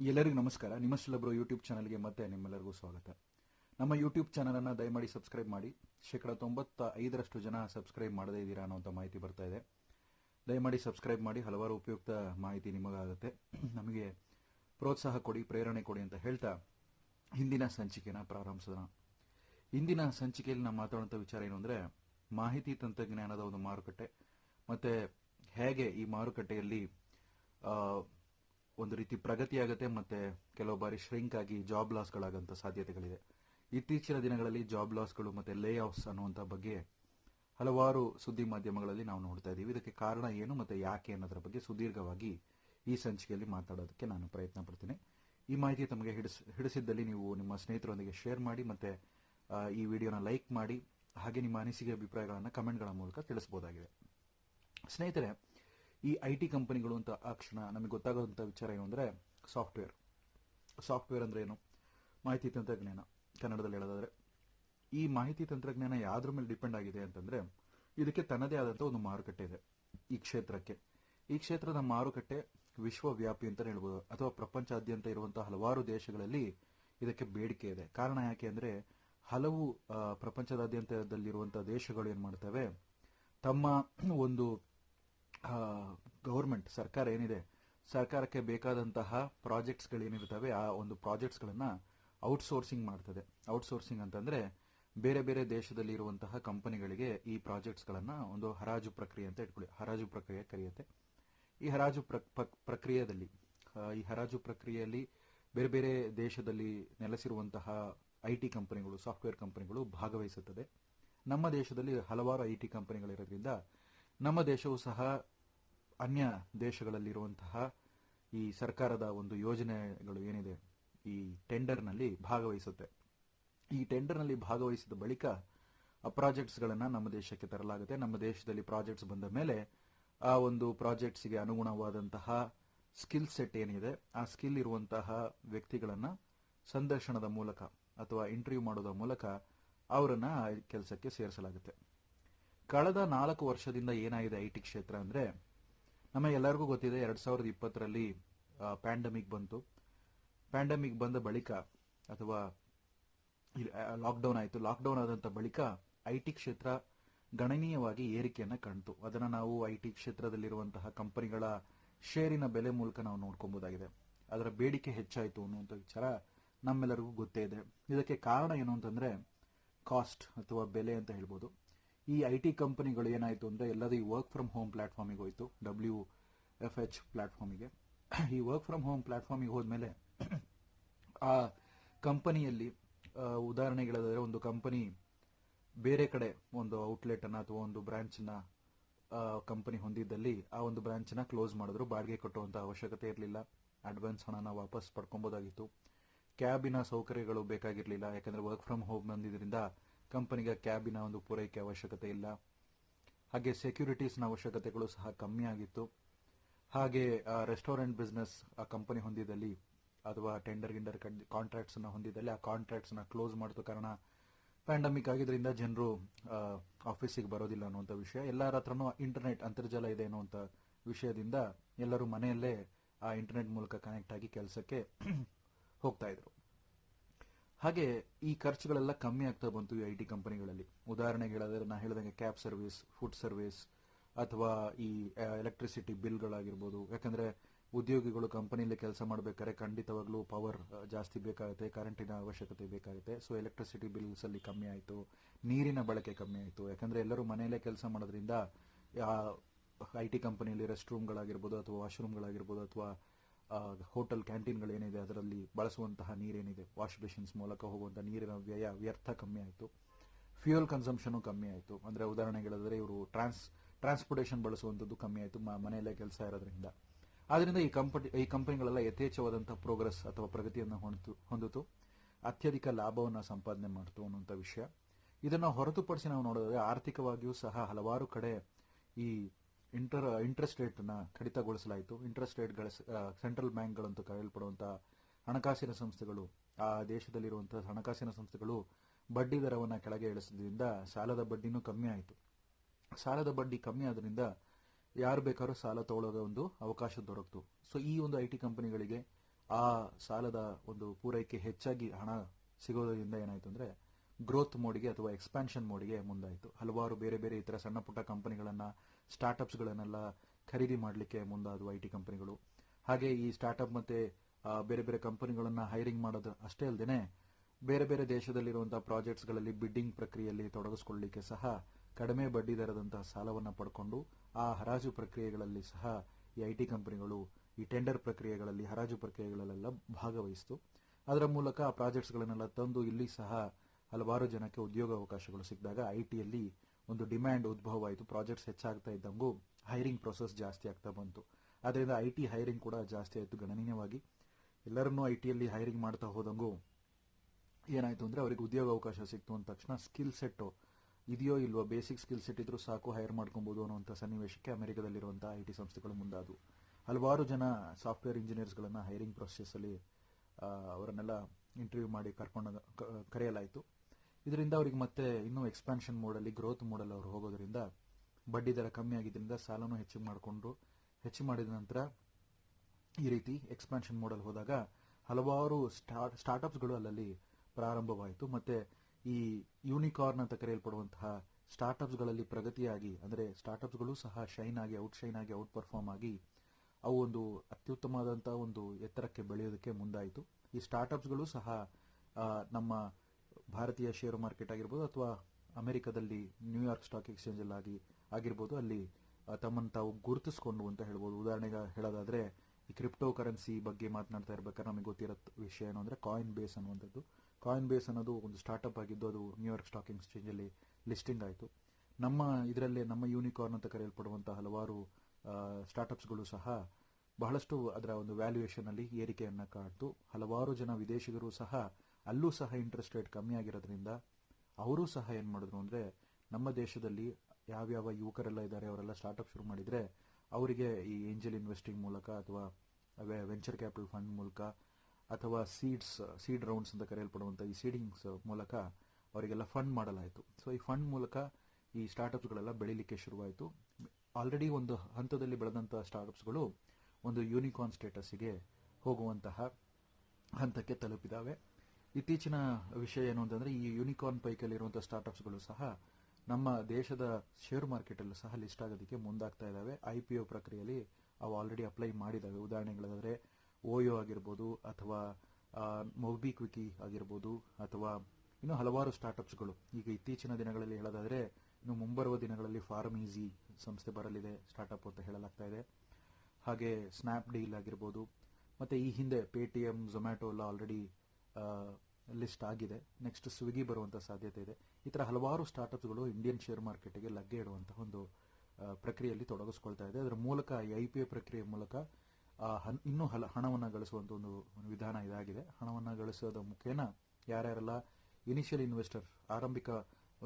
ಎಲ್ಲರಿಗೂ ನಮಸ್ಕಾರ. ನಿಮ್ಮಷ್ಟಲ್ಲೊಬ್ಬರು ಯೂಟ್ಯೂಬ್ ಚಾನಲ್ಗೆ ಮತ್ತೆ ನಿಮ್ಮೆಲ್ಲರಿಗೂ ಸ್ವಾಗತ. ನಮ್ಮ ಯೂಟ್ಯೂಬ್ ಚಾನಲನ್ನು ದಯಮಾಡಿ ಸಬ್ಸ್ಕ್ರೈಬ್ ಮಾಡಿ. ಶೇಕಡ ತೊಂಬತ್ತ ಐದರಷ್ಟು ಜನ ಸಬ್ಸ್ಕ್ರೈಬ್ ಮಾಡದೇ ಇದ್ದೀರಾ ಅನ್ನೋಂಥ ಮಾಹಿತಿ ಬರ್ತಾ ಇದೆ. ದಯಮಾಡಿ ಸಬ್ಸ್ಕ್ರೈಬ್ ಮಾಡಿ. ಹಲವಾರು ಉಪಯುಕ್ತ ಮಾಹಿತಿ ನಿಮಗಾಗುತ್ತೆ. ನಮಗೆ ಪ್ರೋತ್ಸಾಹ ಕೊಡಿ, ಪ್ರೇರಣೆ ಕೊಡಿ ಅಂತ ಹೇಳ್ತಾ ಹಿಂದಿನ ಸಂಚಿಕೆನ ಪ್ರಾರಂಭಿಸೋಣ. ಇಂದಿನ ಸಂಚಿಕೆಯಲ್ಲಿ ನಾವು ಮಾತಾಡುವಂಥ ವಿಚಾರ ಏನು ಅಂದರೆ, ಮಾಹಿತಿ ತಂತ್ರಜ್ಞಾನದ ಒಂದು ಮಾರುಕಟ್ಟೆ. ಮತ್ತು ಹೇಗೆ ಈ ಮಾರುಕಟ್ಟೆಯಲ್ಲಿ ಒಂದು ರೀತಿ ಪ್ರಗತಿಯಾಗುತ್ತೆ ಮತ್ತೆ ಕೆಲವು ಬಾರಿ ಶ್ರಿಂಕ್ ಆಗಿ ಜಾಬ್ ಲಾಸ್ಗಳಾಗಂತ ಸಾಧ್ಯತೆಗಳಿದೆ. ಇತ್ತೀಚಿನ ದಿನಗಳಲ್ಲಿ ಜಾಬ್ ಲಾಸ್ಗಳು ಮತ್ತೆ ಲೇ ಆಫ್ಸ್ ಅನ್ನುವಂಥ ಬಗ್ಗೆ ಹಲವಾರು ಸುದ್ದಿ ಮಾಧ್ಯಮಗಳಲ್ಲಿ ನಾವು ನೋಡ್ತಾ ಇದ್ದೀವಿ. ಇದಕ್ಕೆ ಕಾರಣ ಏನು ಮತ್ತೆ ಯಾಕೆ ಅನ್ನೋದರ ಬಗ್ಗೆ ಸುದೀರ್ಘವಾಗಿ ಈ ಸಂಚಿಕೆಯಲ್ಲಿ ಮಾತಾಡೋದಕ್ಕೆ ನಾನು ಪ್ರಯತ್ನ ಪಡ್ತೀನಿ. ಈ ಮಾಹಿತಿ ತಮಗೆ ಹಿಡಿಸ್, ಹಿಡಿಸಿದ್ದಲ್ಲಿ ನೀವು ನಿಮ್ಮ ಸ್ನೇಹಿತರೊಂದಿಗೆ ಶೇರ್ ಮಾಡಿ ಮತ್ತೆ ಈ ವಿಡಿಯೋನ ಲೈಕ್ ಮಾಡಿ, ಹಾಗೆ ನಿಮ್ಮ ಅನಿಸಿಕೆ, ಅಭಿಪ್ರಾಯಗಳನ್ನು ಕಮೆಂಟ್ಗಳ ಮೂಲಕ ತಿಳಿಸಬಹುದಾಗಿದೆ. ಸ್ನೇಹಿತರೆ ಈ ಐ ಟಿ ಕಂಪನಿಗಳು ಅಂತ ಆ ಕ್ಷಣ ನಮಗೆ ಗೊತ್ತಾಗೋದಂಥ ವಿಚಾರ ಏನು ಅಂದರೆ ಸಾಫ್ಟ್ವೇರ್. ಸಾಫ್ಟ್ವೇರ್ ಅಂದರೆ ಏನು? ಮಾಹಿತಿ ತಂತ್ರಜ್ಞಾನ, ಕನ್ನಡದಲ್ಲಿ ಹೇಳೋದಾದ್ರೆ. ಈ ಮಾಹಿತಿ ತಂತ್ರಜ್ಞಾನ ಯಾವುದ್ರ ಮೇಲೆ ಡಿಪೆಂಡ್ ಆಗಿದೆ ಅಂತಂದ್ರೆ, ಇದಕ್ಕೆ ತನ್ನದೇ ಆದಂಥ ಒಂದು ಮಾರುಕಟ್ಟೆ ಇದೆ ಈ ಕ್ಷೇತ್ರಕ್ಕೆ. ಈ ಕ್ಷೇತ್ರದ ಮಾರುಕಟ್ಟೆ ವಿಶ್ವವ್ಯಾಪಿ ಅಂತ ಹೇಳ್ಬೋದು, ಅಥವಾ ಪ್ರಪಂಚಾದ್ಯಂತ ಇರುವಂತಹ ಹಲವಾರು ದೇಶಗಳಲ್ಲಿ ಇದಕ್ಕೆ ಬೇಡಿಕೆ ಇದೆ. ಕಾರಣ ಯಾಕೆ ಅಂದ್ರೆ, ಹಲವು ಪ್ರಪಂಚದಾದ್ಯಂತದಲ್ಲಿರುವಂತಹ ದೇಶಗಳು ಏನು ಮಾಡ್ತವೆ, ತಮ್ಮ ಒಂದು ಗೌರ್ಮೆಂಟ್ ಸರ್ಕಾರ ಏನಿದೆ, ಸರ್ಕಾರಕ್ಕೆ ಬೇಕಾದಂತಹ ಪ್ರಾಜೆಕ್ಟ್ಸ್ಗಳೇನಿರ್ತವೆ ಆ ಒಂದು ಪ್ರಾಜೆಕ್ಟ್ಸ್ಗಳನ್ನ ಔಟ್ಸೋರ್ಸಿಂಗ್ ಮಾಡ್ತದೆ. ಔಟ್ಸೋರ್ಸಿಂಗ್ ಅಂತಂದ್ರೆ ಬೇರೆ ಬೇರೆ ದೇಶದಲ್ಲಿ ಇರುವಂತಹ ಕಂಪನಿಗಳಿಗೆ ಈ ಪ್ರಾಜೆಕ್ಟ್ಸ್ಗಳನ್ನ ಒಂದು ಹರಾಜು ಪ್ರಕ್ರಿಯೆ ಅಂತ ಇಟ್ಕೊಳ್ಳಿ. ಹರಾಜು ಪ್ರಕ್ರಿಯೆ ಕರೆಯುತ್ತೆ. ಈ ಹರಾಜು ಪ್ರಕ್- ಪ್ರಕ್- ಪ್ರಕ್ರಿಯೆಯಲ್ಲಿ ಈ ಹರಾಜು ಪ್ರಕ್ರಿಯೆಯಲ್ಲಿ ಬೇರೆ ಬೇರೆ ದೇಶದಲ್ಲಿ ನೆಲೆಸಿರುವಂತಹ ಐ ಟಿ ಕಂಪನಿಗಳು ಸಾಫ್ಟ್ವೇರ್ ಕಂಪನಿಗಳು ಭಾಗವಹಿಸುತ್ತದೆ. ನಮ್ಮ ದೇಶದಲ್ಲಿ ಹಲವಾರು ಐ ಟಿ ಕಂಪನಿಗಳಿರೋದ್ರಿಂದ ನಮ್ಮ ದೇಶವು ಸಹ ಅನ್ಯ ದೇಶಗಳಲ್ಲಿರುವಂತಹ ಈ ಸರ್ಕಾರದ ಒಂದು ಯೋಜನೆಗಳು ಏನಿದೆ, ಈ ಟೆಂಡರ್ನಲ್ಲಿ ಭಾಗವಹಿಸುತ್ತೆ. ಈ ಟೆಂಡರ್ನಲ್ಲಿ ಭಾಗವಹಿಸಿದ ಬಳಿಕ ಆ ಪ್ರಾಜೆಕ್ಟ್ಸ್ಗಳನ್ನು ನಮ್ಮ ದೇಶಕ್ಕೆ ತರಲಾಗುತ್ತೆ. ನಮ್ಮ ದೇಶದಲ್ಲಿ ಪ್ರಾಜೆಕ್ಟ್ಸ್ ಬಂದ ಮೇಲೆ ಆ ಒಂದು ಪ್ರಾಜೆಕ್ಟ್ಸ್ಗೆ ಅನುಗುಣವಾದಂತಹ ಸ್ಕಿಲ್ ಸೆಟ್ ಏನಿದೆ, ಆ ಸ್ಕಿಲ್ ಇರುವಂತಹ ವ್ಯಕ್ತಿಗಳನ್ನು ಸಂದರ್ಶನದ ಮೂಲಕ ಅಥವಾ ಇಂಟರ್ವ್ಯೂ ಮಾಡೋದ ಮೂಲಕ ಅವರನ್ನ ಕೆಲಸಕ್ಕೆ ಸೇರಿಸಲಾಗುತ್ತೆ. ಕಳೆದ ನಾಲ್ಕು ವರ್ಷದಿಂದ ಏನಾಗಿದೆ ಐ ಟಿ ಕ್ಷೇತ್ರ ಅಂದ್ರೆ ನಮ್ಮ ಎಲ್ಲರಿಗೂ ಗೊತ್ತಿದೆ, ಎರಡ್ ಸಾವಿರದ ಇಪ್ಪತ್ತರಲ್ಲಿ ಪ್ಯಾಂಡಮಿಕ್ ಬಂತು. ಪ್ಯಾಂಡಮಿಕ್ ಬಂದ ಬಳಿಕ, ಅಥವಾ ಲಾಕ್ಡೌನ್ ಆಯಿತು. ಲಾಕ್ಡೌನ್ ಆದಂತ ಬಳಿಕ ಐ ಟಿ ಕ್ಷೇತ್ರ ಗಣನೀಯವಾಗಿ ಏರಿಕೆಯನ್ನು ಕಾಣ್ತು ಅದನ್ನ ನಾವು ಐ ಟಿ ಕ್ಷೇತ್ರದಲ್ಲಿರುವಂತಹ ಕಂಪನಿಗಳ ಷೇರಿನ ಬೆಲೆ ಮೂಲಕ ನಾವು ನೋಡ್ಕೊಬಹುದಾಗಿದೆ ಅದರ ಬೇಡಿಕೆ ಹೆಚ್ಚಾಯಿತು ಅನ್ನುವಂಥ ವಿಚಾರ ನಮ್ಮೆಲ್ಲರಿಗೂ ಗೊತ್ತೇ ಇದೆ. ಇದಕ್ಕೆ ಕಾರಣ ಏನು ಅಂತಂದ್ರೆ ಕಾಸ್ಟ್ ಅಥವಾ ಬೆಲೆ ಅಂತ ಹೇಳ್ಬೋದು. ಈ ಐ ಟಿ ಕಂಪನಿಗಳು ಏನಾಯಿತು ಅಂದರೆ ಎಲ್ಲದೂ ಈ ವರ್ಕ್ ಫ್ರಮ್ ಹೋಮ್ ಪ್ಲಾಟ್ಫಾರ್ಮಿಗೆ ಹೋಯ್ತು ಡಬ್ಲ್ಯೂ ಎಫ್ ಎಚ್ ಪ್ಲಾಟ್ಫಾರ್ಮಿಗೆ ಈ ವರ್ಕ್ ಫ್ರಮ್ ಹೋಮ್ ಪ್ಲಾಟ್ಫಾರ್ಮಿಗೆ ಹೋದ್ಮೇಲೆ ಆ ಕಂಪನಿಯಲ್ಲಿ ಉದಾಹರಣೆಗೆ ಒಂದು ಕಂಪನಿ ಬೇರೆ ಕಡೆ ಒಂದು ಔಟ್ಲೆಟ್ ಅನ್ನ ಅಥವಾ ಒಂದು ಬ್ರಾಂಚ್ನ ಕಂಪನಿ ಹೊಂದಿದ್ದಲ್ಲಿ ಆ ಒಂದು ಬ್ರಾಂಚ್ನ ಕ್ಲೋಸ್ ಮಾಡಿದ್ರು. ಬಾಡಿಗೆ ಕಟ್ಟುವಂತ ಅವಶ್ಯಕತೆ ಇರಲಿಲ್ಲ. ಅಡ್ವಾನ್ಸ್ ಹಣನ ವಾಪಸ್ ಪಡ್ಕೊಬೋದಾಗಿತ್ತು. ಕ್ಯಾಬಿನ ಸೌಕರ್ಯಗಳು ಬೇಕಾಗಿರಲಿಲ್ಲ. ಯಾಕಂದ್ರೆ ವರ್ಕ್ ಫ್ರಮ್ ಹೋಮ್ ಬಂದಿದ್ರಿಂದ ಕಂಪನಿಗೆ ಕ್ಯಾಬಿನ ಒಂದು ಪೂರೈಕೆ ಅವಶ್ಯಕತೆ ಇಲ್ಲ. ಹಾಗೆ ಸೆಕ್ಯೂರಿಟೀಸ್ನ ಅವಶ್ಯಕತೆಗಳು ಸಹ ಕಮ್ಮಿ ಆಗಿತ್ತು. ಹಾಗೆ ರೆಸ್ಟೋರೆಂಟ್ ಬಿಸ್ನೆಸ್ ಆ ಕಂಪನಿ ಹೊಂದಿದಲ್ಲಿ ಅಥವಾ ಟೆಂಡರ್ ಗಿಂಡರ್ ಕಾಂಟ್ರಾಕ್ಟ್ಸ್ನ ಹೊಂದಿದಲ್ಲಿ ಆ ಕಾಂಟ್ರಾಕ್ಟ್ಸ್ನ ಕ್ಲೋಸ್ ಮಾಡಿದ ಕಾರಣ ಪ್ಯಾಂಡಮಿಕ್ ಆಗಿದ್ದರಿಂದ ಜನರು ಆಫೀಸಿಗೆ ಬರೋದಿಲ್ಲ ಅನ್ನುವಂಥ ವಿಷಯ. ಎಲ್ಲರ ಹತ್ರನೂ ಇಂಟರ್ನೆಟ್ ಅಂತರ್ಜಾಲ ಇದೆ ಅನ್ನುವಂಥ ವಿಷಯದಿಂದ ಎಲ್ಲರೂ ಮನೆಯಲ್ಲೇ ಆ ಇಂಟರ್ನೆಟ್ ಮೂಲಕ ಕನೆಕ್ಟ್ ಆಗಿ ಕೆಲಸಕ್ಕೆ ಹೋಗ್ತಾ ಇದ್ರು. ಹಾಗೆ ಈ ಖರ್ಚುಗಳೆಲ್ಲ ಕಮ್ಮಿ ಆಗ್ತಾ ಬಂತು ಈ ಐ ಟಿ ಕಂಪನಿಗಳಲ್ಲಿ. ಉದಾಹರಣೆಗೆ ಹೇಳಿದ್ರೆ ನಾ ಹೇಳಿದಂಗೆ ಕ್ಯಾಬ್ ಸರ್ವಿಸ್ ಫುಡ್ ಸರ್ವಿಸ್ ಅಥವಾ ಈ ಎಲೆಕ್ಟ್ರಿಸಿಟಿ ಬಿಲ್ಗಳಾಗಿರ್ಬೋದು. ಯಾಕಂದ್ರೆ ಉದ್ಯೋಗಿಗಳು ಕಂಪನಿಯಲ್ಲಿ ಕೆಲಸ ಮಾಡಬೇಕಾದ್ರೆ ಖಂಡಿತವಾಗ್ಲೂ ಪವರ್ ಜಾಸ್ತಿ ಬೇಕಾಗುತ್ತೆ ಕರೆಂಟಿನ ಅವಶ್ಯಕತೆ ಬೇಕಾಗುತ್ತೆ. ಸೊ ಎಲೆಕ್ಟ್ರಿಸಿಟಿ ಬಿಲ್ಸ್ ಅಲ್ಲಿ ಕಮ್ಮಿ ಆಯಿತು, ನೀರಿನ ಬಳಕೆ ಕಮ್ಮಿ ಆಯಿತು. ಯಾಕಂದ್ರೆ ಎಲ್ಲರೂ ಮನೆಯಲ್ಲೇ ಕೆಲಸ ಮಾಡೋದ್ರಿಂದ ಐ ಟಿ ಕಂಪನಿಯಲ್ಲಿ ರೆಸ್ಟ್ ರೂಮ್ಗಳಾಗಿರ್ಬೋದು ಅಥವಾ ವಾಶ್ರೂಮ್ಗಳಾಗಿರ್ಬೋದು ಅಥವಾ ಹೋಟೆಲ್ ಕ್ಯಾಂಟೀನ್ಗಳೇನಿದೆ ಅದರಲ್ಲಿ ಬಳಸುವಂತಹ ನೀರೇನಿದೆ ವಾಶ್ ಬೇಷನ್ಸ್ ಮೂಲಕ ಹೋಗುವಂಥ ನೀರಿನ ವ್ಯಯ ವ್ಯರ್ಥ ಕಮ್ಮಿ ಆಯಿತು. ಫ್ಯೂಯಲ್ ಕನ್ಸಂಪ್ಷನ್ ಕಮ್ಮಿ ಆಯಿತು. ಅಂದ್ರೆ ಉದಾಹರಣೆಗೆ ಹೇಳಿದ್ರೆ ಇವರು ಟ್ರಾನ್ಸ್ ಟ್ರಾನ್ಸ್ಪೋರ್ಟೇಷನ್ ಬಳಸುವಂಥದ್ದು ಕಮ್ಮಿ ಆಯಿತು ಮನೆಯಲ್ಲೇ ಕೆಲಸ ಇರೋದ್ರಿಂದ. ಆದ್ದರಿಂದ ಈ ಕಂಪನಿ ಈ ಕಂಪನಿಗಳೆಲ್ಲ ಯಥೇಚ್ಛವಾದಂತಹ ಪ್ರೋಗ್ರೆಸ್ ಅಥವಾ ಪ್ರಗತಿಯನ್ನು ಹೊಂದಿತು ಹೊಂದಿತು. ಅತ್ಯಧಿಕ ಲಾಭವನ್ನು ಸಂಪಾದನೆ ಮಾಡ್ತು ಅನ್ನುವಂಥ ವಿಷಯ. ಇದನ್ನು ಹೊರತುಪಡಿಸಿ ನಾವು ನೋಡಿದ್ರೆ ಆರ್ಥಿಕವಾಗಿಯೂ ಸಹ ಹಲವಾರು ಕಡೆ ಈ ಇಂಟರ್ ಇಂಟ್ರೆಸ್ಟ್ ರೇಟ್ ಅನ್ನ ಕಡಿತಗೊಳಿಸಲಾಯಿತು. ಇಂಟ್ರೆಸ್ಟ್ ರೇಟ್ಗಳ ಸೆಂಟ್ರಲ್ ಬ್ಯಾಂಕ್ಗಳಂತೂ ಕರೆಯಲ್ಪಡುವಂತಹ ಹಣಕಾಸಿನ ಸಂಸ್ಥೆಗಳು, ಆ ದೇಶದಲ್ಲಿರುವಂತಹ ಹಣಕಾಸಿನ ಸಂಸ್ಥೆಗಳು ಬಡ್ಡಿ ದರವನ್ನು ಕೆಳಗೆ ಇಳಿಸಿದ್ರಿಂದ ಸಾಲದ ಬಡ್ಡಿನೂ ಕಮ್ಮಿ ಆಯಿತು. ಸಾಲದ ಬಡ್ಡಿ ಕಮ್ಮಿ ಆದ್ರಿಂದ ಯಾರು ಬೇಕಾದ್ರೂ ಸಾಲ ತಗೊಳ್ಳೋದ ಒಂದು ಅವಕಾಶ ದೊರಕಿತು. ಸೊ ಈ ಒಂದು ಐ ಕಂಪನಿಗಳಿಗೆ ಆ ಸಾಲದ ಒಂದು ಪೂರೈಕೆ ಹೆಚ್ಚಾಗಿ ಹಣ ಸಿಗೋದ್ರಿಂದ ಏನಾಯ್ತು ಅಂದ್ರೆ ಗ್ರೋತ್ ಮೋಡಿಗೆ ಅಥವಾ ಎಕ್ಸ್ಪಾನ್ಷನ್ ಮೋಡಿಗೆ ಮುಂದಾಯಿತು. ಹಲವಾರು ಬೇರೆ ಬೇರೆ ಇತರ ಸಣ್ಣ ಪುಟ್ಟ ಕಂಪನಿಗಳನ್ನ ಸ್ಟಾರ್ಟ್ಅಪ್ಸ್ಗಳನ್ನೆಲ್ಲ ಖರೀದಿ ಮಾಡಲಿಕ್ಕೆ ಮುಂದಾದವು ಐ ಟಿ ಕಂಪನಿಗಳು. ಹಾಗೆ ಈ ಸ್ಟಾರ್ಟ್ಅಪ್ ಮತ್ತೆ ಬೇರೆ ಬೇರೆ ಕಂಪನಿಗಳನ್ನ ಹೈರಿಂಗ್ ಮಾಡೋದು ಅಷ್ಟೇ ಅಲ್ಲದೆ ಬೇರೆ ಬೇರೆ ದೇಶದಲ್ಲಿರುವಂತಹ ಪ್ರಾಜೆಕ್ಟ್ಸ್ಗಳಲ್ಲಿ ಬಿಡ್ಡಿಂಗ್ ಪ್ರಕ್ರಿಯೆಯಲ್ಲಿ ತೊಡಗಿಸಿಕೊಳ್ಳಲಿಕ್ಕೆ ಸಹ ಕಡಿಮೆ ಬಡ್ಡಿ ದರದಂತಹ ಸಾಲವನ್ನು ಪಡ್ಕೊಂಡು, ಆ ಹರಾಜು ಪ್ರಕ್ರಿಯೆಗಳಲ್ಲಿ ಸಹ ಈ ಐ ಟಿ ಕಂಪನಿಗಳು ಈ ಟೆಂಡರ್ ಪ್ರಕ್ರಿಯೆಗಳಲ್ಲಿ, ಹರಾಜು ಪ್ರಕ್ರಿಯೆಗಳಲ್ಲೆಲ್ಲ ಭಾಗವಹಿಸಿತು. ಅದರ ಮೂಲಕ ಆ ಪ್ರಾಜೆಕ್ಟ್ಸ್ಗಳನ್ನೆಲ್ಲ ತಂದು ಇಲ್ಲಿ ಸಹ ಹಲವಾರು ಜನಕ್ಕೆ ಉದ್ಯೋಗ ಅವಕಾಶಗಳು ಸಿಕ್ಕಿದಾಗ ಐಟಿಯಲ್ಲಿ ಟಿಯಲ್ಲಿ ಒಂದು ಡಿಮ್ಯಾಂಡ್ ಉದ್ಭವವಾಯಿತು. ಪ್ರಾಜೆಕ್ಟ್ಸ್ ಹೆಚ್ಚಾಗ್ತಾ ಇದ್ದಂಗೂ ಹೈರಿಂಗ್ ಪ್ರೊಸೆಸ್ ಜಾಸ್ತಿ ಆಗ್ತಾ ಬಂತು. ಅದರಿಂದ ಐ ಟಿ ಹೈರಿಂಗ್ ಕೂಡ ಜಾಸ್ತಿ ಆಯಿತು ಗಣನೀಯವಾಗಿ. ಎಲ್ಲರನ್ನೂ ಐ ಟಿಯಲ್ಲಿ ಹೈರಿಂಗ್ ಮಾಡ್ತಾ ಹೋದಂಗೂ ಏನಾಯಿತು ಅಂದರೆ ಅವರಿಗೆ ಉದ್ಯೋಗ ಅವಕಾಶ ಸಿಕ್ತು ಅಂದ ತಕ್ಷಣ ಸ್ಕಿಲ್ ಸೆಟ್ ಇದೆಯೋ ಇಲ್ವೋ ಬೇಸಿಕ್ ಸ್ಕಿಲ್ ಸೆಟ್ ಇದ್ರೂ ಸಾಕು ಹೈರ್ ಮಾಡ್ಕೊಬೋದು ಅನ್ನುವಂಥ ಸನ್ನಿವೇಶಕ್ಕೆ ಅಮೆರಿಕದಲ್ಲಿರುವಂತಹ ಐ ಟಿ ಸಂಸ್ಥೆಗಳು ಮುಂದಾದವು. ಹಲವಾರು ಜನ ಸಾಫ್ಟ್ವೇರ್ ಇಂಜಿನಿಯರ್ಸ್ಗಳನ್ನು ಹೈರಿಂಗ್ ಪ್ರೊಸೆಸ್ಸಲ್ಲಿ ಅವರನ್ನೆಲ್ಲ ಇಂಟರ್ವ್ಯೂ ಮಾಡಿ ಕರ್ಕೊಂಡು ಕರೆಯಲಾಯಿತು. ಇದರಿಂದ ಅವರಿಗೆ ಮತ್ತೆ ಇನ್ನೂ ಎಕ್ಸ್ಪಾನ್ಷನ್ ಮೋಡಲ್ಲಿ ಗ್ರೋತ್ ಮೋಡಲ್ಲಿ ಅವರು ಹೋಗೋದ್ರಿಂದ ಬಡ್ಡಿ ದರ ಕಮ್ಮಿ ಆಗಿದ್ದರಿಂದ ಸಾಲನೂ ಹೆಚ್ಚು ಮಾಡಿಕೊಂಡು ಹೆಚ್ಚು ಮಾಡಿದ ನಂತರ ಈ ರೀತಿ ಎಕ್ಸ್ಪಾನ್ಷನ್ ಮೋಡಲ್ ಹೋದಾಗ ಹಲವಾರು ಸ್ಟಾರ್ಟ್ ಸ್ಟಾರ್ಟ್ಅಪ್ಸ್ಗಳು ಅಲ್ಲಲ್ಲಿ ಪ್ರಾರಂಭವಾಯಿತು. ಮತ್ತೆ ಈ ಯೂನಿಕಾರ್ನ್ ಅಂತ ಕರೆಯಲ್ಪಡುವಂತಹ ಸ್ಟಾರ್ಟ್ಅಪ್ಸ್ಗಳಲ್ಲಿ ಪ್ರಗತಿಯಾಗಿ, ಅಂದರೆ ಸ್ಟಾರ್ಟ್ಅಪ್ಸ್ಗಳು ಸಹ ಶೈನ್ ಆಗಿ ಔಟ್ ಶೈನ್ ಆಗಿ ಔಟ್ ಪರ್ಫಾರ್ಮ್ ಆಗಿ ಅವು ಒಂದು ಅತ್ಯುತ್ತಮವಾದಂತಹ ಒಂದು ಎತ್ತರಕ್ಕೆ ಬೆಳೆಯೋದಕ್ಕೆ ಮುಂದಾಯಿತು. ಈ ಸ್ಟಾರ್ಟ್ಅಪ್ಸ್ಗಳು ಸಹ ನಮ್ಮ ಭಾರತೀಯ ಷೇರು ಮಾರ್ಕೆಟ್ ಆಗಿರ್ಬೋದು ಅಥವಾ ಅಮೆರಿಕದಲ್ಲಿ ನ್ಯೂಯಾರ್ಕ್ ಸ್ಟಾಕ್ ಎಕ್ಸ್ಚೇಂಜ್ ಅಲ್ಲಿ ಆಗಿ, ಆಗಿರ್ಬೋದು, ಅಲ್ಲಿ ತಮ್ಮನ್ನು ತಾವು ಗುರುತಿಸ್ಕೊಂಡು ಅಂತ ಹೇಳ್ಬೋದು. ಉದಾಹರಣೆಗೆ ಹೇಳೋದಾದ್ರೆ, ಈ ಕ್ರಿಪ್ಟೋ ಕರೆನ್ಸಿ ಬಗ್ಗೆ ಮಾತನಾಡ್ತಾ ಇರ್ಬೇಕಾದ್ರೆ ನಮಗೆ ಗೊತ್ತಿರೋ ವಿಷಯ ಏನು ಅಂದ್ರೆ ಕಾಯಿನ್ ಬೇಸ್ ಅನ್ನುವಂಥದ್ದು. ಕಾಯಿನ್ ಬೇಸ್ ಅನ್ನೋದು ಒಂದು ಸ್ಟಾರ್ಟ್ಅಪ್ ಆಗಿದ್ದು, ಅದು ನ್ಯೂಯಾರ್ಕ್ ಸ್ಟಾಕ್ ಎಕ್ಸ್ಚೇಂಜ್ ಅಲ್ಲಿ ಲಿಸ್ಟಿಂಗ್ ಆಯಿತು. ನಮ್ಮ ಇದರಲ್ಲೇ, ನಮ್ಮ ಯೂನಿಕಾರ್ನ್ ಅಂತ ಕರೆಯಲ್ಪಡುವಂತಹ ಹಲವಾರು ಸ್ಟಾರ್ಟ್ಅಪ್ಸ್ಗಳು ಸಹ ಬಹಳಷ್ಟು ಅದರ ಒಂದು ವ್ಯಾಲ್ಯೂಯೇಷನ್ ಅಲ್ಲಿ ಕಾಣ್ತು ಕಾಡ್ತು. ಹಲವಾರು ಜನ ವಿದೇಶಿಗರು ಸಹ ಅಲ್ಲೂ ಸಹ ಇಂಟ್ರೆಸ್ಟ್ ರೇಟ್ ಕಮ್ಮಿ ಆಗಿರೋದ್ರಿಂದ ಅವರು ಸಹ ಏನು ಮಾಡಿದ್ರು ಅಂದರೆ ನಮ್ಮ ದೇಶದಲ್ಲಿ ಯಾವ್ಯಾವ ಯುವಕರೆಲ್ಲ ಇದ್ದಾರೆ, ಅವರೆಲ್ಲ ಸ್ಟಾರ್ಟ್ಅಪ್ ಶುರು ಮಾಡಿದರೆ ಅವರಿಗೆ ಈ ಏಂಜಲ್ ಇನ್ವೆಸ್ಟಿಂಗ್ ಮೂಲಕ ಅಥವಾ ವೆಂಚರ್ ಕ್ಯಾಪಿಟಲ್ ಫಂಡ್ ಮೂಲಕ ಅಥವಾ ಸೀಡ್ಸ್ ಸೀಡ್ ರೌಂಡ್ಸ್ ಅಂತ ಕರೆಯಲ್ಪಡುವಂಥ ಈ ಸೀಡಿಂಗ್ಸ್ ಮೂಲಕ ಅವರಿಗೆಲ್ಲ ಫಂಡ್ ಮಾಡಲಾಯಿತು. ಸೊ ಈ ಫಂಡ್ ಮೂಲಕ ಈ ಸ್ಟಾರ್ಟ್ಅಪ್ಸ್ಗಳೆಲ್ಲ ಬೆಳಿಲಿಕ್ಕೆ ಶುರುವಾಯಿತು. ಆಲ್ರೆಡಿ ಒಂದು ಹಂತದಲ್ಲಿ ಬೆಳೆದಂಥ ಸ್ಟಾರ್ಟ್ಅಪ್ಸ್ಗಳು ಒಂದು ಯೂನಿಕಾರ್ನ್ ಸ್ಟೇಟಸ್ಗೆ ಹೋಗುವಂತಹ ಹಂತಕ್ಕೆ ತಲುಪಿದಾವೆ. ಇತ್ತೀಚಿನ ವಿಷಯ ಏನು ಅಂತಂದ್ರೆ ಈ ಯುನಿಕಾರ್ನ್ ಪೈಕಲ್ಲಿರುವಂತಹ ಸ್ಟಾರ್ಟ್ಅಪ್ಸ್ಗಳು ಸಹ ನಮ್ಮ ದೇಶದ ಶೇರ್ ಮಾರ್ಕೆಟ್ ಅಲ್ಲೂ ಸಹ ಲಿಸ್ಟ್ ಆಗೋದಕ್ಕೆ ಮುಂದಾಗ್ತಾ ಇದ್ದಾವೆ. ಐ ಪಿ ಒ ಪ್ರಕ್ರಿಯೆಯಲ್ಲಿ ಅವು ಆಲ್ರೆಡಿ ಅಪ್ಲೈ ಮಾಡಿದಾವೆ ಉದಾಹರಣೆಗಳಾದ್ರೆ ಓಯೋ ಆಗಿರ್ಬೋದು ಅಥವಾ ಮೊಬಿಕ್ವಿಕಿ ಆಗಿರ್ಬೋದು ಅಥವಾ ಇನ್ನು ಹಲವಾರು ಸ್ಟಾರ್ಟ್ಅಪ್ಸ್ಗಳು ಈಗ ಇತ್ತೀಚಿನ ದಿನಗಳಲ್ಲಿ ಹೇಳೋದಾದ್ರೆ ಇನ್ನು ಮುಂಬರುವ ದಿನಗಳಲ್ಲಿ ಫಾರ್ಮ್ ಈಸಿ ಸಂಸ್ಥೆ ಬರಲಿದೆ ಸ್ಟಾರ್ಟ್ಅಪ್ ಅಂತ ಹೇಳಲಾಗ್ತಾ ಇದೆ. ಹಾಗೆ ಸ್ನಾಪ್ ಡೀಲ್ ಆಗಿರ್ಬೋದು. ಮತ್ತೆ ಈ ಹಿಂದೆ ಪೇಟಿಎಂ ಝೊಮ್ಯಾಟೊ ಎಲ್ಲ ಆಲ್ರೆಡಿ ಲಿಸ್ಟ್ ಆಗಿದೆ. ನೆಕ್ಸ್ಟ್ ಸ್ವಿಗ್ಗಿ ಬರುವಂಥ ಸಾಧ್ಯತೆ ಇದೆ. ಈ ಥರ ಹಲವಾರು ಸ್ಟಾರ್ಟಪ್ಗಳು ಇಂಡಿಯನ್ ಶೇರ್ ಮಾರ್ಕೆಟ್ಗೆ ಲಗ್ಗೆ ಇಡುವಂತಹ ಒಂದು ಪ್ರಕ್ರಿಯೆಯಲ್ಲಿ ತೊಡಗಿಸ್ಕೊಳ್ತಾ ಇದೆ. ಅದರ ಮೂಲಕ ಈ ಐ ಪಿ ಎ ಪ್ರಕ್ರಿಯೆ ಮೂಲಕ ಇನ್ನೂ ಹಲ, ಹಣವನ್ನು ಗಳಿಸುವಂಥ ಒಂದು ವಿಧಾನ ಇದಾಗಿದೆ. ಹಣವನ್ನು ಗಳಿಸೋದ ಮುಖೇನ ಯಾರ್ಯಾರೆಲ್ಲ ಇನಿಷಿಯಲ್ ಇನ್ವೆಸ್ಟರ್ ಆರಂಭಿಕ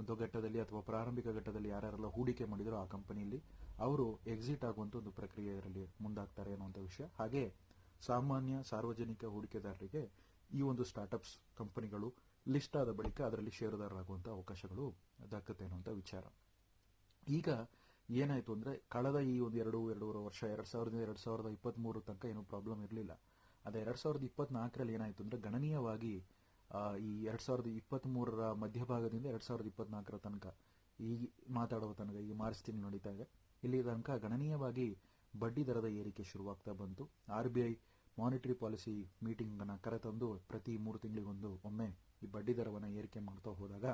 ಒಂದು ಘಟ್ಟದಲ್ಲಿ ಅಥವಾ ಪ್ರಾರಂಭಿಕ ಘಟ್ಟದಲ್ಲಿ ಯಾರ್ಯಾರೆಲ್ಲ ಹೂಡಿಕೆ ಮಾಡಿದ್ರು ಆ ಕಂಪನಿಯಲ್ಲಿ ಅವರು ಎಕ್ಸಿಟ್ ಆಗುವಂತ ಒಂದು ಪ್ರಕ್ರಿಯೆ ಇದರಲ್ಲಿ ಮುಂದಾಗ್ತಾರೆ ಅನ್ನುವಂಥ ವಿಷಯ. ಹಾಗೆ ಸಾಮಾನ್ಯ ಸಾರ್ವಜನಿಕ ಹೂಡಿಕೆದಾರರಿಗೆ ಈ ಒಂದು ಸ್ಟಾರ್ಟ್ಅಪ್ಸ್ ಕಂಪನಿಗಳು ಲಿಸ್ಟ್ ಆದ ಬಳಿಕ ಅದರಲ್ಲಿ ಷೇರುದಾರರಾಗುವಂಥ ಅವಕಾಶಗಳು ದಕ್ಕತ್ತೆ ಅನ್ನುವಂಥ ವಿಚಾರ. ಈಗ ಏನಾಯಿತು ಅಂದರೆ ಕಳೆದ ಈ ಒಂದು ಎರಡು, ಎರಡೂವರೆ ವರ್ಷ, ಎರಡು ಸಾವಿರದಿಂದ ಎರಡು ಸಾವಿರದ ಇಪ್ಪತ್ತ್ಮೂರು ತನಕ ಏನು ಪ್ರಾಬ್ಲಮ್ ಇರಲಿಲ್ಲ. ಅದು ಎರಡು ಸಾವಿರದ ಇಪ್ಪತ್ನಾಲ್ಕರಲ್ಲಿ ಏನಾಯಿತು ಅಂದರೆ ಗಣನೀಯವಾಗಿ ಈ ಎರಡು ಸಾವಿರದ ಇಪ್ಪತ್ತ್ಮೂರರ ಮಧ್ಯಭಾಗದಿಂದ ಎರಡು ಸಾವಿರದ ಇಪ್ಪತ್ನಾಲ್ಕರ ತನಕ ಈ ಮಾತಾಡುವ ತನಕ ಈ ಮಾರ್ಚ್ ತಿಂಗಳು ನಡೀತಾ ಇದೆ. ಇಲ್ಲಿ ತನಕ ಗಣನೀಯವಾಗಿ ಬಡ್ಡಿ ದರದ ಏರಿಕೆ ಶುರುವಾಗ್ತಾ ಬಂತು. R B I monetary policy meeting ಅನ್ನ ಕರೆತಂದು ಪ್ರತಿ ಮೂರು ತಿಂಗಳಿಗೊಂದು ಒಮ್ಮೆ ಈ ಬಡ್ಡಿ ದರವನ್ನು ಏರಿಕೆ ಮಾಡ್ತಾ ಹೋದಾಗ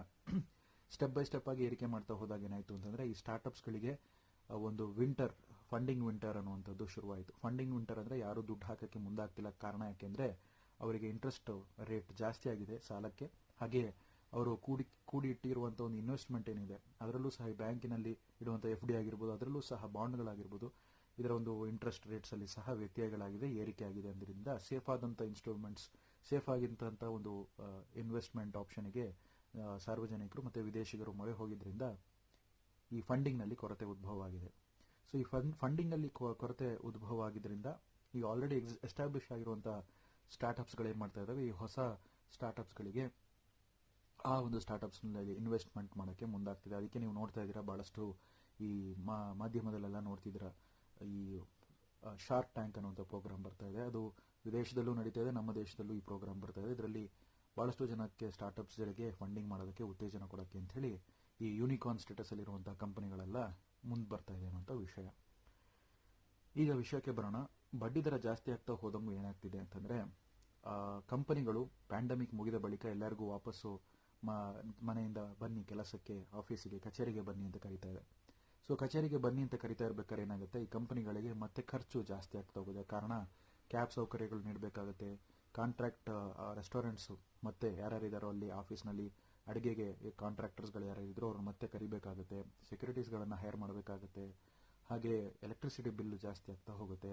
ಸ್ಟೆಪ್ ಬೈ ಸ್ಟೆಪ್ ಆಗಿ ಏರಿಕೆ ಮಾಡ್ತಾ ಹೋದಾಗ ಏನಾಯ್ತು ಅಂತಂದ್ರೆ, ಈ ಸ್ಟಾರ್ಟ್ಅಪ್ಸ್ಗಳಿಗೆ ಒಂದು ವಿಂಟರ್ ಫಂಡಿಂಗ್ ವಿಂಟರ್ ಅನ್ನುವಂಥದ್ದು ಶುರುವಾಯಿತು. ಫಂಡಿಂಗ್ ವಿಂಟರ್ ಅಂದ್ರೆ ಯಾರು ದುಡ್ಡು ಹಾಕಕ್ಕೆ ಮುಂದಾಗ್ತಿಲ್ಲ. ಕಾರಣ ಯಾಕೆಂದ್ರೆ, ಅವರಿಗೆ ಇಂಟ್ರೆಸ್ಟ್ ರೇಟ್ ಜಾಸ್ತಿ ಆಗಿದೆ ಸಾಲಕ್ಕೆ. ಹಾಗೆ ಅವರು ಕೂಡಿ ಕೂಡಿ ಇಟ್ಟಿರುವಂತಹ ಒಂದು ಇನ್ವೆಸ್ಟ್ಮೆಂಟ್ ಏನಿದೆ, ಅದರಲ್ಲೂ ಸಹ ಈ ಬ್ಯಾಂಕಿನಲ್ಲಿ ಇಡುವಂಥ ಎಫ್ ಡಿ ಆಗಿರ್ಬೋದು, ಅದರಲ್ಲೂ ಸಹ ಬಾಂಡ್ಗಳಾಗಿರ್ಬೋದು ಇದರ ಒಂದು ಇಂಟ್ರೆಸ್ಟ್ ರೇಟ್ಸ್ ಅಲ್ಲಿ ಸಹ ವ್ಯತ್ಯಯಗಳಾಗಿದೆ ಏರಿಕೆ ಆಗಿದೆ ಅಂದ್ರಿಂದ ಸೇಫ್ ಆದಂತಹ ಇನ್ಸ್ಟಾಲ್ಮೆಂಟ್ಸ್ ಸೇಫ್ ಆಗಿದ್ದಂತಹ ಒಂದು ಇನ್ವೆಸ್ಟ್ಮೆಂಟ್ ಆಪ್ಷನ್ಗೆ ಸಾರ್ವಜನಿಕರು ಮತ್ತೆ ವಿದೇಶಿಗರು ಮೊರೆ ಹೋಗಿದ್ರಿಂದ ಈ ಫಂಡಿಂಗ್ನಲ್ಲಿ ಕೊರತೆ ಉದ್ಭವ ಆಗಿದೆ ಸೊ ಈ ಫಂಡಿಂಗ್ನಲ್ಲಿ ಕೊ- ಕೊರತೆ ಉದ್ಭವ ಆಗಿದ್ರಿಂದ ಈ ಆಲ್ರೆಡಿ ಎಸ್ಟಾಬ್ಲಿಷ್ ಆಗಿರುವಂತಹ ಸ್ಟಾರ್ಟ್ಅಪ್ಸ್ಗಳು ಏನ್ ಮಾಡ್ತಾ ಇದಾವೆ? ಈ ಹೊಸ ಸ್ಟಾರ್ಟ್ಅಪ್ಸ್ಗಳಿಗೆ ಆ ಒಂದು ಸ್ಟಾರ್ಟ್ಅಪ್ಸ್ನಲ್ಲಿ ಇನ್ವೆಸ್ಟ್ಮೆಂಟ್ ಮಾಡೋಕ್ಕೆ ಮುಂದಾಗ್ತಿದೆ. ಅದಕ್ಕೆ ನೀವು ನೋಡ್ತಾ ಇದ್ದೀರಾ, ಬಹಳಷ್ಟು ಈ ಮಾಧ್ಯಮದಲ್ಲೆಲ್ಲ ನೋಡ್ತಿದ್ದೀರಾ. ಈ ಶಾರ್ಕ್ ಟ್ಯಾಂಕ್ ಅನ್ನುವಂಥ ಪ್ರೋಗ್ರಾಮ್ ಬರ್ತಾ ಇದೆ. ಅದು ವಿದೇಶದಲ್ಲೂ ನಡೀತಾ ಇದೆ, ನಮ್ಮ ದೇಶದಲ್ಲೂ ಈ ಪ್ರೋಗ್ರಾಮ್ ಬರ್ತಾ ಇದೆ. ಇದರಲ್ಲಿ ಭಾಳಷ್ಟು ಜನಕ್ಕೆ ಸ್ಟಾರ್ಟ್ಅಪ್ಸ್ಗಳಿಗೆ ಫಂಡಿಂಗ್ ಮಾಡೋದಕ್ಕೆ ಉತ್ತೇಜನ ಕೊಡೋಕ್ಕೆ ಅಂಥೇಳಿ ಈ ಯೂನಿಕಾರ್ನ್ ಸ್ಟೇಟಸಲ್ಲಿರುವಂಥ ಕಂಪನಿಗಳೆಲ್ಲ ಮುಂದೆ ಬರ್ತಾ ಇದೆ ಅನ್ನೋಂಥ ವಿಷಯ. ಈಗ ವಿಷಯಕ್ಕೆ ಬರೋಣ. ಬಡ್ಡಿ ದರ ಜಾಸ್ತಿ ಆಗ್ತಾ ಹೋದಂಗೂ ಏನಾಗ್ತಿದೆ ಅಂತಂದರೆ ಕಂಪನಿಗಳು ಪ್ಯಾಂಡಮಿಕ್ ಮುಗಿದ ಬಳಿಕ ಎಲ್ಲರಿಗೂ ವಾಪಸ್ಸು ಮನೆಯಿಂದ ಬನ್ನಿ, ಕೆಲಸಕ್ಕೆ ಆಫೀಸಿಗೆ ಕಚೇರಿಗೆ ಬನ್ನಿ ಅಂತ ಕರೀತಾ ಇದೆ. ಸೊ ಕಚೇರಿಗೆ ಬನ್ನಿ ಅಂತ ಕರಿತಾ ಇರ್ಬೇಕಾದ್ರೆ ಏನಾಗುತ್ತೆ? ಈ ಕಂಪನಿಗಳಿಗೆ ಮತ್ತೆ ಖರ್ಚು ಜಾಸ್ತಿ ಆಗ್ತಾ ಹೋಗುತ್ತೆ ಕಾರಣ ಕ್ಯಾಬ್ ಸೌಕರ್ಯಗಳು ನೀಡಬೇಕಾಗುತ್ತೆ. ಕಾಂಟ್ರಾಕ್ಟ್ ರೆಸ್ಟೋರೆಂಟ್ಸು ಮತ್ತೆ ಯಾರ್ಯಾರಿದ್ದಾರೋ ಅಲ್ಲಿ ಆಫೀಸ್ನಲ್ಲಿ ಅಡುಗೆಗೆ ಕಾಂಟ್ರಾಕ್ಟರ್ಸ್ಗಳು ಯಾರ್ಯಾರಿದ್ರು ಅವ್ರನ್ನ ಮತ್ತೆ ಕರಿಬೇಕಾಗುತ್ತೆ. ಸೆಕ್ಯೂರಿಟೀಸ್ಗಳನ್ನು ಹೈರ್ ಮಾಡಬೇಕಾಗುತ್ತೆ. ಹಾಗೆ ಎಲೆಕ್ಟ್ರಿಸಿಟಿ ಬಿಲ್ಲು ಜಾಸ್ತಿ ಆಗ್ತಾ ಹೋಗುತ್ತೆ.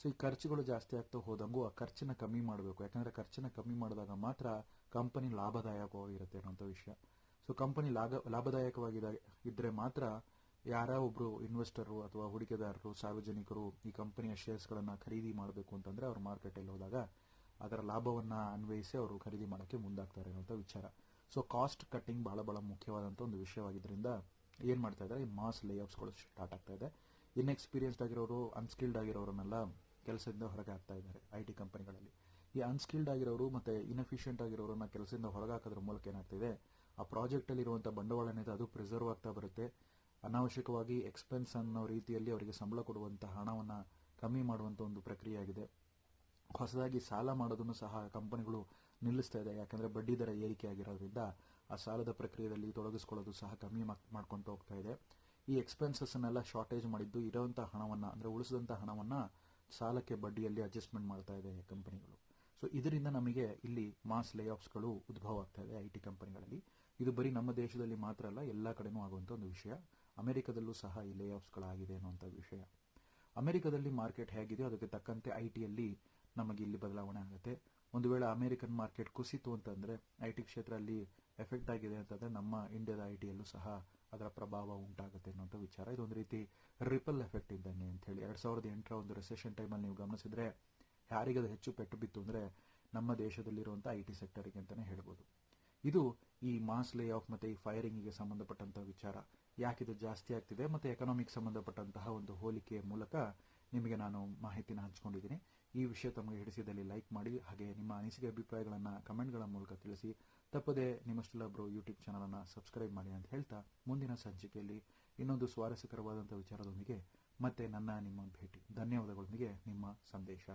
ಸೊ ಈ ಖರ್ಚುಗಳು ಜಾಸ್ತಿ ಆಗ್ತಾ ಹೋದಂಗೂ ಆ ಖರ್ಚನ್ನ ಕಮ್ಮಿ ಮಾಡಬೇಕು. ಯಾಕಂದರೆ ಖರ್ಚನ್ನ ಕಮ್ಮಿ ಮಾಡಿದಾಗ ಮಾತ್ರ ಕಂಪನಿ ಲಾಭದಾಯಕವಾಗಿರುತ್ತೆ ಅನ್ನೋಂಥ ವಿಷಯ. ಸೊ ಕಂಪನಿ ಲಾಭ ಲಾಭದಾಯಕವಾಗಿದೆ ಇದ್ದರೆ ಮಾತ್ರ ಯಾರ ಒಬ್ಬರು ಇನ್ವೆಸ್ಟರು ಅಥವಾ ಹೂಡಿಕೆದಾರರು, ಸಾರ್ವಜನಿಕರು ಈ ಕಂಪನಿಯ ಶೇರ್ಸ್ಗಳನ್ನು ಖರೀದಿ ಮಾಡಬೇಕು ಅಂತಂದರೆ ಅವರು ಮಾರ್ಕೆಟಲ್ಲಿ ಹೋದಾಗ ಅದರ ಲಾಭವನ್ನು ಅನ್ವಯಿಸಿ ಅವರು ಖರೀದಿ ಮಾಡೋಕ್ಕೆ ಮುಂದಾಗ್ತಾರೆ ಅನ್ನೋಂಥ ವಿಚಾರ. ಸೊ ಕಾಸ್ಟ್ ಕಟ್ಟಿಂಗ್ ಬಹಳ ಬಹಳ ಮುಖ್ಯವಾದಂಥ ಒಂದು ವಿಷಯವಾಗಿದ್ದರಿಂದ ಏನು ಮಾಡ್ತಾ ಇದ್ದಾರೆ, ಈ ಮಾಸ್ ಲೇಔಟ್ಸ್ಗಳು ಸ್ಟಾರ್ಟ್ ಆಗ್ತಾ ಇದೆ. ಇನ್ಎಕ್ಸ್ಪೀರಿಯನ್ಸ್ಡ್ ಆಗಿರೋರು ಅನ್ಸ್ಕಿಲ್ಡ್ ಆಗಿರೋರನ್ನೆಲ್ಲ ಕೆಲಸದಿಂದ ಹೊರಗೆ ಹಾಕ್ತಾ ಇದ್ದಾರೆ ಐ ಟಿ ಕಂಪನಿಗಳಲ್ಲಿ ಈ ಅನ್ಸ್ಕಿಲ್ಡ್ ಆಗಿರೋರು ಮತ್ತು ಇನ್ಎಫಿಷಿಯಂಟ್ ಆಗಿರೋರನ್ನ ಕೆಲಸದಿಂದ ಹೊರಗೆ ಹಾಕೋದ್ರ ಮೂಲಕ ಏನಾಗ್ತಿದೆ ಆ ಪ್ರಾಜೆಕ್ಟಲ್ಲಿರುವಂಥ ಬಂಡವಾಳ ಏನಿದೆ ಅದು ಪ್ರಿಸರ್ವ್ ಆಗ್ತಾ ಬರುತ್ತೆ. ಅನಾವಶ್ಯಕವಾಗಿ ಎಕ್ಸ್ಪೆನ್ಸ್ ಅನ್ನೋ ರೀತಿಯಲ್ಲಿ ಅವರಿಗೆ ಸಂಬಳ ಕೊಡುವಂಥ ಹಣವನ್ನು ಕಮ್ಮಿ ಮಾಡುವಂಥ ಒಂದು ಪ್ರಕ್ರಿಯೆ ಆಗಿದೆ ಹೊಸದಾಗಿ ಸಾಲ ಮಾಡೋದನ್ನು ಸಹ ಕಂಪನಿಗಳು ನಿಲ್ಲಿಸ್ತಾ ಇದೆ. ಯಾಕಂದರೆ ಬಡ್ಡಿ ದರ ಏರಿಕೆ ಆಗಿರೋದ್ರಿಂದ ಆ ಸಾಲದ ಪ್ರಕ್ರಿಯೆಯಲ್ಲಿ ತೊಡಗಿಸ್ಕೊಳ್ಳೋದು ಸಹ ಕಮ್ಮಿ ಮಾಡ್ಕೊಂಡು ಹೋಗ್ತಾ ಇದೆ. ಈ ಎಕ್ಸ್ಪೆನ್ಸಸ್ನೆಲ್ಲ ಶಾರ್ಟೇಜ್ ಮಾಡಿದ್ದು ಇರೋವಂಥ ಹಣವನ್ನು, ಅಂದರೆ ಉಳಿಸಿದಂಥ ಹಣವನ್ನು ಸಾಲಕ್ಕೆ ಬಡ್ಡಿಯಲ್ಲಿ ಅಡ್ಜಸ್ಟ್ಮೆಂಟ್ ಮಾಡ್ತಾ ಇದೆ ಕಂಪನಿಗಳು. ಸೊ ಇದರಿಂದ ನಮಗೆ ಇಲ್ಲಿ ಮಾಸ್ ಲೇಆಫ್ಸ್ಗಳು ಉದ್ಭವ ಆಗ್ತಾ ಇದೆ ಐ ಟಿ ಕಂಪನಿಗಳಲ್ಲಿ. ಇದು ಬರೀ ನಮ್ಮ ದೇಶದಲ್ಲಿ ಮಾತ್ರ ಅಲ್ಲ, ಎಲ್ಲ ಕಡೆನೂ ಆಗುವಂಥ ಒಂದು ವಿಷಯ. ಅಮೆರಿಕದಲ್ಲೂ ಸಹ ಈ ಲೇಆಫ್ಸ್ಗಳಾಗಿದೆ ಅನ್ನುವಂಥ ವಿಷಯ. ಅಮೆರಿಕದಲ್ಲಿ ಮಾರ್ಕೆಟ್ ಹೇಗಿದೆಯೋ ಅದಕ್ಕೆ ತಕ್ಕಂತೆ ಐ ಟಿಯಲ್ಲಿ ನಮಗೆ ಇಲ್ಲಿ ಬದಲಾವಣೆ ಆಗುತ್ತೆ. ಒಂದು ವೇಳೆ ಅಮೆರಿಕನ್ ಮಾರ್ಕೆಟ್ ಕುಸಿತು ಅಂತಂದರೆ ಐ ಟಿ ಕ್ಷೇತ್ರ ಅಲ್ಲಿ ಎಫೆಕ್ಟ್ ಆಗಿದೆ ಅಂತಂದರೆ ನಮ್ಮ ಇಂಡಿಯಾದ ಐ ಟಿಯಲ್ಲೂ ಸಹ ಅದರ ಪ್ರಭಾವ ಉಂಟಾಗುತ್ತೆ ಅನ್ನೋಂಥ ವಿಚಾರ. ಇದೊಂದು ರೀತಿ ರಿಪಲ್ ಎಫೆಕ್ಟ್ ಇದ್ದಂಗೆ ಅಂತ ಹೇಳಿ. ಎರಡು ಸಾವಿರದ ಎಂಟರ ಒಂದು ರೆಸೆಷನ್ ಟೈಮಲ್ಲಿ ನೀವು ಗಮನಿಸಿದ್ರೆ ಯಾರಿಗೆ ಅದು ಹೆಚ್ಚು ಪೆಟ್ಟು ಬಿತ್ತು ಅಂದರೆ ನಮ್ಮ ದೇಶದಲ್ಲಿರುವಂಥ ಐ ಟಿ ಸೆಕ್ಟರಿಗೆ ಅಂತಲೇ ಹೇಳ್ಬೋದು. ಇದು ಈ ಮಾಸ್ ಲೇ ಆಫ್ ಮತ್ತು ಈ ಫೈರಿಂಗಿಗೆ ಸಂಬಂಧಪಟ್ಟಂಥ ವಿಚಾರ. ಯಾಕಿದು ಜಾಸ್ತಿ ಆಗ್ತಿದೆ ಮತ್ತು ಎಕನಾಮಿಕ್ ಸಂಬಂಧಪಟ್ಟಂತಹ ಒಂದು ಹೋಲಿಕೆಯ ಮೂಲಕ ನಿಮಗೆ ನಾನು ಮಾಹಿತಿನ ಹಂಚ್ಕೊಂಡಿದ್ದೀನಿ. ಈ ವಿಷಯ ತಮಗೆ ಹಿಡಿಸಿದಲ್ಲಿ ಲೈಕ್ ಮಾಡಿ, ಹಾಗೆ ನಿಮ್ಮ ಅನಿಸಿಕೆ ಅಭಿಪ್ರಾಯಗಳನ್ನು ಕಮೆಂಟ್ಗಳ ಮೂಲಕ ತಿಳಿಸಿ. ತಪ್ಪದೆ ನಿಮ್ಮಷ್ಟೆಲ್ಲೊಬ್ಬರು ಯೂಟ್ಯೂಬ್ ಚಾನಲನ್ನು ಸಬ್ಸ್ಕ್ರೈಬ್ ಮಾಡಿ ಅಂತ ಹೇಳ್ತಾ ಮುಂದಿನ ಸಂಚಿಕೆಯಲ್ಲಿ ಇನ್ನೊಂದು ಸ್ವಾರಸ್ಯಕರವಾದಂಥ ವಿಚಾರದೊಂದಿಗೆ ಮತ್ತೆ ನನ್ನ ನಿಮ್ಮ ಭೇಟಿ. ಧನ್ಯವಾದಗಳೊಂದಿಗೆ ನಿಮ್ಮ ಸಂದೇಶ.